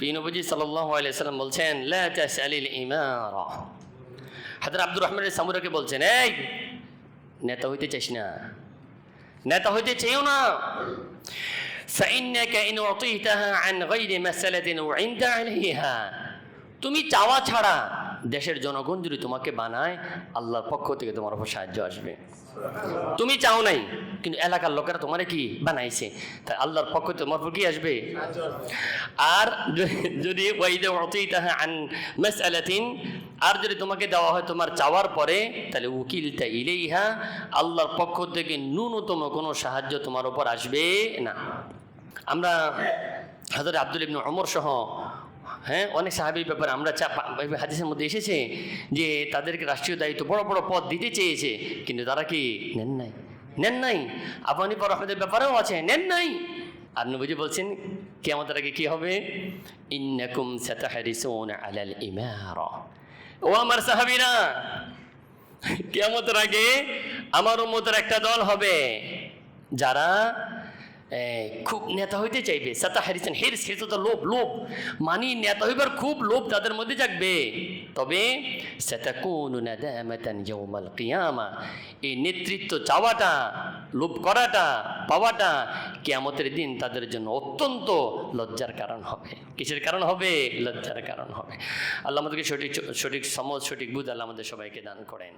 প্রিয়নবজি সাল্লাম বলছেন হাজার আব্দুর রহমান সামুরাকে বলছেন, এই নেতা হইতে চাইছি না। নেতা হইতে চাইও না। তুমি চাওয়া ছাড়া দেশের জনগণ যদি তোমাকে বানায়, আল্লাহর পক্ষ থেকে তোমার উপর সাহায্য আসবে। তুমি চাও নাই, কিন্তু এলাকার লোকেরা তোমারে কি বানাইছে? তাই আল্লাহর পক্ষ তোমার উপর কি আসবে? আর যদি আন মাসআলাতিন, আর যদি তোমাকে দেওয়া হয় তোমার চাওয়ার পরে, তাহলে উকিলটা ইলেইহা, আল্লাহর পক্ষ থেকে ন্যূনতম কোনো সাহায্য তোমার উপর আসবে না। আমরা হাজর আব্দুল ইবনু অমর সহ হ্যাঁ অনেক সাহাবির ব্যাপারে, আমরা চা হাদিসের মধ্যে এসেছে যে তাদেরকে রাষ্ট্রীয় দায়িত্ব, বড় বড় পদ দিতে চেয়েছে, কিন্তু তারা কি নেন নাই? নেন নাই? আবানি পর আমাদের ব্যাপারেও আছে, নেন নাই? আর নবীজি বলছেন কেমতের আগে কি হবে? ইন্নাকুম আলাল ইমারা। ও আমার সাহাবীরা কেমতের আগে আমার উম্মতের একটা দল হবে, যারা খুব নেতা হইতে চাইবে। সাতা হারিসেন হিরস হিরস তো লোভ লোভ। মানি নেতা হইবার খুব লোভ তাদের মধ্যে জাগবে। তবে কিয়ামা। এই নেতৃত্ব চাওয়াটা, লোভ করাটা, পাওয়াটা কিয়ামতের দিন তাদের জন্য অত্যন্ত লজ্জার কারণ হবে। কিসের কারণ হবে? লজ্জার কারণ হবে। আল্লাহ আমাদেরকে সঠিক সঠিক সমজ, সঠিক বুঝ আল্লাহ আমাদের সবাইকে দান করেন।